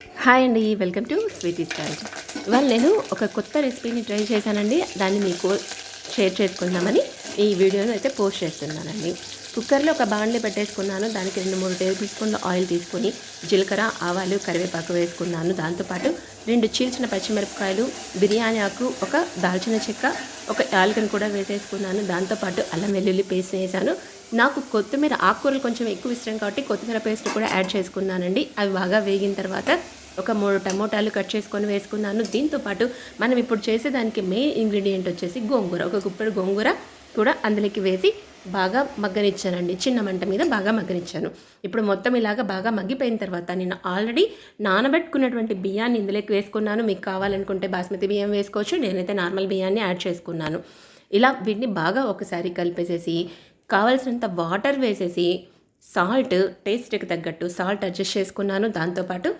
Hi అండి welcome to Sweety star ఇవాళ నేను ఒక కొత్త రెసిపీని ట్రై చేశానండి. దాన్ని మీకు షేర్ చేసుకుందామని ఈ వీడియోని అయితే పోస్ట్ చేస్తున్నానండి. కుక్కర్లో ఒక బాండ్లీ పెట్టేసుకున్నాను. దానికి రెండు మూడు టేబుల్ స్పూన్ల ఆయిల్ తీసుకొని జీలకర్ర ఆవాలు కరివేపాకు వేసుకున్నాను. దాంతోపాటు రెండు చీల్చిన పచ్చిమిరపకాయలు బిర్యానీ ఆకు ఒక దాల్చిన చెక్క ఒక యాలకని కూడా వేసేసుకున్నాను. దాంతోపాటు అల్లం వెల్లుల్లి పేస్ట్ వేసాను. నాకు కొత్తిమీర ఆకుకూరలు కొంచెం ఎక్కువ ఇష్టం కాబట్టి కొత్తిమీర పేస్ట్ కూడా యాడ్ చేసుకున్నానండి. అవి బాగా వేగిన తర్వాత ఒక మూడు టమోటాలు కట్ చేసుకొని వేసుకున్నాను. దీంతో పాటు మనం ఇప్పుడు చేసేదానికి మెయిన్ ఇంగ్రీడియంట్ వచ్చేసి గోంగూర. ఒక గుప్పెడు గోంగూర కూడా అందులోకి వేసి బాగా మగ్గనిచ్చానండి. చిన్న మంట మీద బాగా మగ్గనిచ్చాను. ఇప్పుడు మొత్తం ఇలాగా బాగా మగ్గిపోయిన తర్వాత నేను ఆల్రెడీ నానబెట్టుకున్నటువంటి బియ్యాన్ని ఇందులోకి వేసుకున్నాను. మీకు కావాలనుకుంటే బాస్మతి బియ్యం వేసుకోవచ్చు. నేనైతే నార్మల్ బియ్యాన్ని యాడ్ చేసుకున్నాను. ఇలా వీటిని బాగా ఒకసారి కలిపేసేసి కావలసినంత వాటర్ వేసేసి సాల్ట్ టేస్ట్కి తగ్గట్టు సాల్ట్ అడ్జస్ట్ చేసుకున్నాను. దాంతోపాటు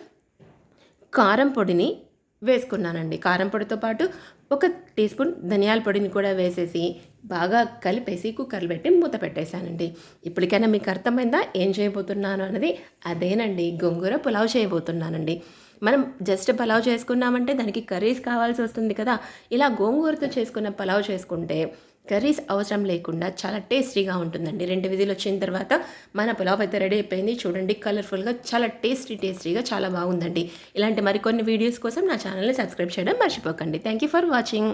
కారం పొడిని వేసుకున్నానండి. కారం పొడితో పాటు ఒక టీ స్పూన్ ధనియాల పొడిని కూడా వేసేసి బాగా కలిపేసి కుక్కర్లు పెట్టి మూత పెట్టేశానండి. ఇప్పటికైనా మీకు అర్థమైందా? ఏం చేయబోతున్నాను అన్నది అదేనండి. గొంగూర పులావ్ చేయబోతున్నానండి. మనం జస్ట్ పలావ్ చేసుకున్నామంటే దానికి కర్రీస్ కావాల్సి వస్తుంది కదా. ఇలా గోంగూరతో చేసుకున్న పలావ్ చేసుకుంటే కర్రీస్ అవసరం లేకుండా చాలా టేస్టీగా ఉంటుందండి. రెండు విధులు వచ్చిన తర్వాత మన పులావ్ అయితే రెడీ అయిపోయింది. చూడండి కలర్ఫుల్గా చాలా టేస్టీ టేస్టీగా చాలా బాగుందండి. ఇలాంటి మరికొన్ని వీడియోస్ కోసం నా ఛానల్ని సబ్స్క్రైబ్ చేయడం మర్చిపోకండి. Thank you for watching.